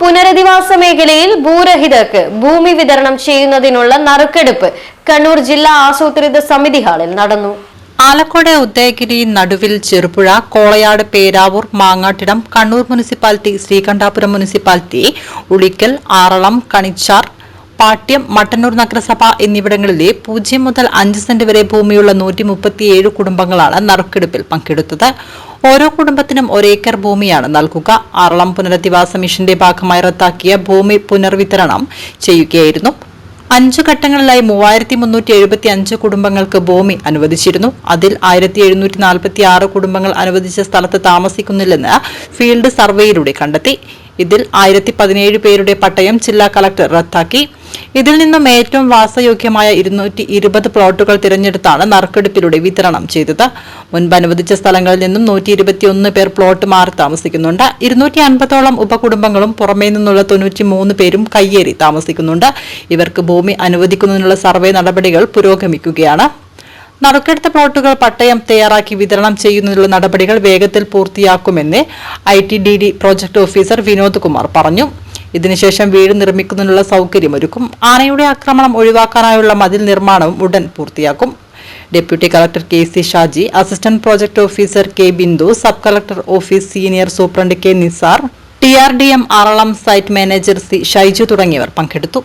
പുനരധിവാസ മേഖലയിൽ ഭൂരഹിതർക്ക് ഭൂമി വിതരണം ചെയ്യുന്നതിനുള്ള നറുക്കെടുപ്പ് കണ്ണൂർ ജില്ലാ ആസൂത്രിത സമിതി ഹാളിൽ നടന്നു. ആലക്കോട് ഉദയഗിരി നടുവിൽ ചെറുപുഴ കോളയാട് പേരാവൂർ മാങ്ങാട്ടിടം കണ്ണൂർ മുനിസിപ്പാലിറ്റി ശ്രീകണ്ഠാപുരം മുനിസിപ്പാലിറ്റി ഉളിക്കൽ ആറളം കണിച്ചാർ പാട്യം മട്ടന്നൂർ നഗരസഭ എന്നിവിടങ്ങളിലെ പൂജ്യം മുതൽ അഞ്ച് സെന്റ് വരെ ഭൂമിയുള്ള നൂറ്റി മുപ്പത്തിയേഴ് കുടുംബങ്ങളാണ് നറുക്കെടുപ്പിൽ പങ്കെടുത്തത്. ഓരോ കുടുംബത്തിനും ഒരേക്കർ ഭൂമിയാണ് നൽകുക. ആറളം പുനരധിവാസ മിഷന്റെ ഭാഗമായി റദ്ദാക്കിയ ഭൂമി പുനർവിതരണം ചെയ്യുകയായിരുന്നു. അഞ്ച് ഘട്ടങ്ങളിലായി മൂവായിരത്തി മുന്നൂറ്റി എഴുപത്തി അഞ്ച് കുടുംബങ്ങൾക്ക് ഭൂമി അനുവദിച്ചിരുന്നു. അതിൽ ആയിരത്തി എഴുന്നൂറ്റി നാൽപ്പത്തി ആറ് കുടുംബങ്ങൾ അനുവദിച്ച സ്ഥലത്ത് താമസിക്കുന്നില്ലെന്ന് ഫീൽഡ് സർവേയിലൂടെ കണ്ടെത്തി. ഇതിൽ ആയിരത്തി പതിനേഴ് പേരുടെ പട്ടയം ജില്ലാ കളക്ടർ റദ്ദാക്കി. ഇതിൽ നിന്നും ഏറ്റവും വാസയോഗ്യമായ ഇരുന്നൂറ്റി ഇരുപത് പ്ലോട്ടുകൾ തിരഞ്ഞെടുത്താണ് നറുക്കെടുപ്പിലൂടെ വിതരണം ചെയ്തത്. മുൻപ് അനുവദിച്ച സ്ഥലങ്ങളിൽ നിന്നും നൂറ്റി ഇരുപത്തിയൊന്ന് പേർ പ്ലോട്ട് മാറി താമസിക്കുന്നുണ്ട്. ഇരുന്നൂറ്റി അൻപതോളം ഉപകുടുംബങ്ങളും പുറമേ നിന്നുള്ള തൊണ്ണൂറ്റി മൂന്ന് പേരും കയ്യേറി താമസിക്കുന്നുണ്ട്. ഇവർക്ക് ഭൂമി അനുവദിക്കുന്നതിനുള്ള സർവേ നടപടികൾ പുരോഗമിക്കുകയാണ്. നറുക്കെടുത്ത പ്ലോട്ടുകൾ പട്ടയം തയ്യാറാക്കി വിതരണം ചെയ്യുന്നതിനുള്ള നടപടികൾ വേഗത്തിൽ പൂർത്തിയാക്കുമെന്ന് I T D D project officer Vinod Kumar പറഞ്ഞു. ഇതിനുശേഷം വീട് നിർമ്മിക്കുന്നതിനുള്ള സൗകര്യമൊരുക്കും. ആനയുടെ ആക്രമണം ഒഴിവാക്കാനായുള്ള മതിൽ നിർമ്മാണവും ഉടൻ പൂർത്തിയാക്കും. Deputy collector K C Shaji assistant project officer K Bindu sub collector office senior superintendent K Nisar T R D M Aralam site manager C Shaiju തുടങ്ങിയവർ പങ്കെടുത്തു.